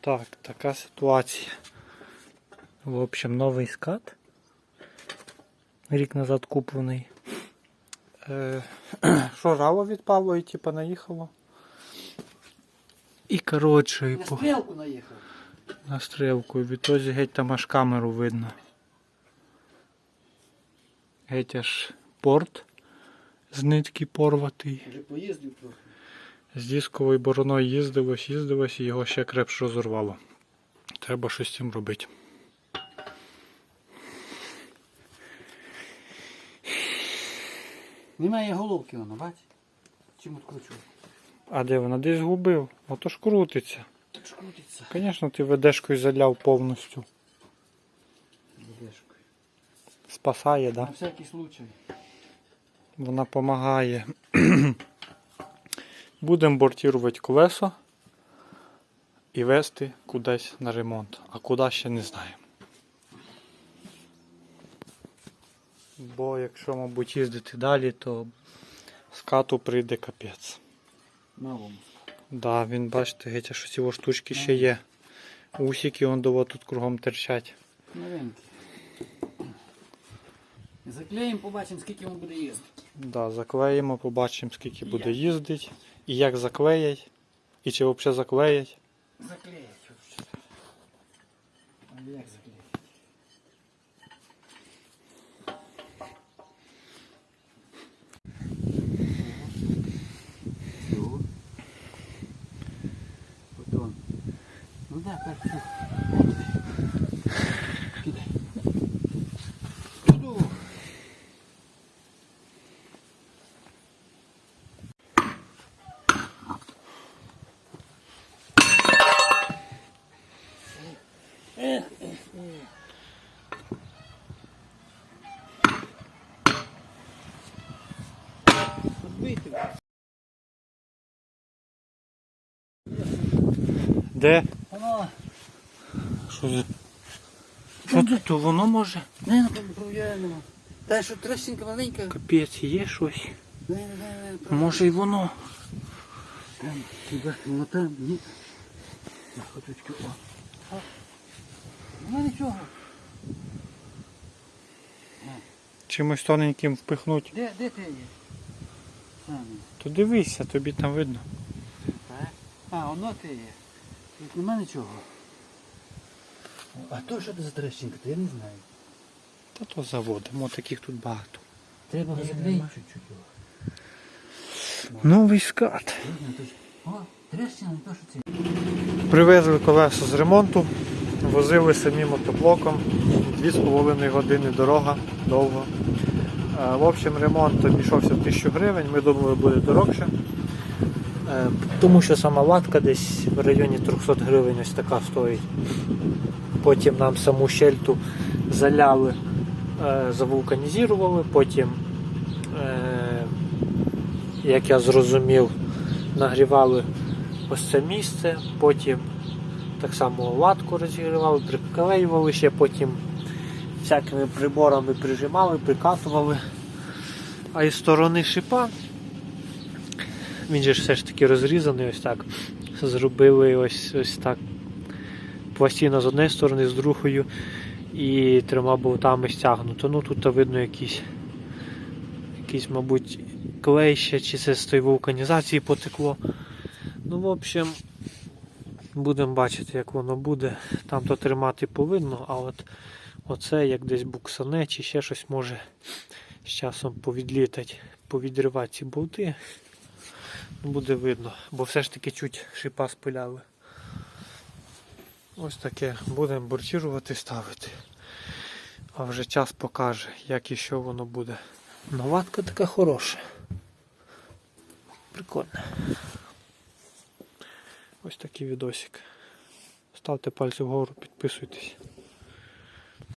Так, така ситуація. В общем, новий скат. Рік назад куплений. Е, Що рало відпало і типа наїхало. І коротше, і На по... стрілку наїхав. на стрілку. І відтоді геть там аж камеру видно. Геть аж порт з нитки порватий. Вже поїздив трохи. З дисковою бороною їздилось, їздилось і його ще крепше розорвало. Треба щось з цим робити. Немає головки воно, бач? Чим відкручу? А де вона десь губив? Ото ж крутиться. Так ж крутиться. Звісно, ти ведешкою заляв повністю. Будешкою. Спасає, На да? всякий случай. Вона допомагає. Будемо бортувати колесо і вести кудись на ремонт. А куди ще не знаємо. Бо якщо, мабуть, їздити далі, то скату прийде капець. Малому. Да, він, бачите, геть, що його штучки ще є. Усики он дово тут кругом терчать. Новенький. Заклеїмо, побачимо, скільки він буде їздити. Да, заклеїмо, побачимо, скільки буде їздити, і як заклеять, і чи взагалі заклеять. Заклеїть. А як заклеїть? Всього. Ну да, перше. Де? Воно. Що це? Що це? То воно може? Не, ну провіряємо. Та що трещинка маленька. Капець, є щось. Не, не, не, не. Може і воно. Там, хіба, ну там, ні. На хоточку, о. Ну нічого. Чимось тоненьким впихнуть. Де, де ти є? Саме. То дивися, тобі там видно. Так. А, воно ти є. Тут нема нічого. А то що це за трещинка, то я не знаю. Та то заводимо, таких тут багато. Треба заклеїти чуть-чуть його. Новий скат. То ж- О, трещина, не то що це. Привезли колесо з ремонту, возили самі мотоблоком. Дві з половиною години дорога довго. Е, В общем, ремонт обійшовся 1000 гривень, ми думали, буде дорожче. Е, Тому що сама латка десь в районі 300 гривень ось така стоїть. Потім нам саму щельту заляли, е, завулканізували, потім, як я зрозумів, нагрівали ось це місце, потім так само латку розігрівали, приклеювали ще, потім всякими приборами прижимали, прикатували. А із сторони шипа, він же все ж таки розрізаний ось так. Зробили ось ось так пластина з однієї сторони, з другою і трьома болтами стягнуто. Ну тут видно якісь, якийсь, мабуть, клей ще, чи це з тої вулканізації потекло. Ну, в общем, будемо бачити, як воно буде. Там то тримати повинно, а от оце як десь буксане чи ще щось може з часом повідлітати, повідривати ці болти. Буде видно, бо все ж таки чуть шипа спиляли. Ось таке будемо борчірувати, ставити. А вже час покаже, як і що воно буде. Новатка така хороша. Прикольна. Ось такий відосик. Ставте пальці вгору, підписуйтесь.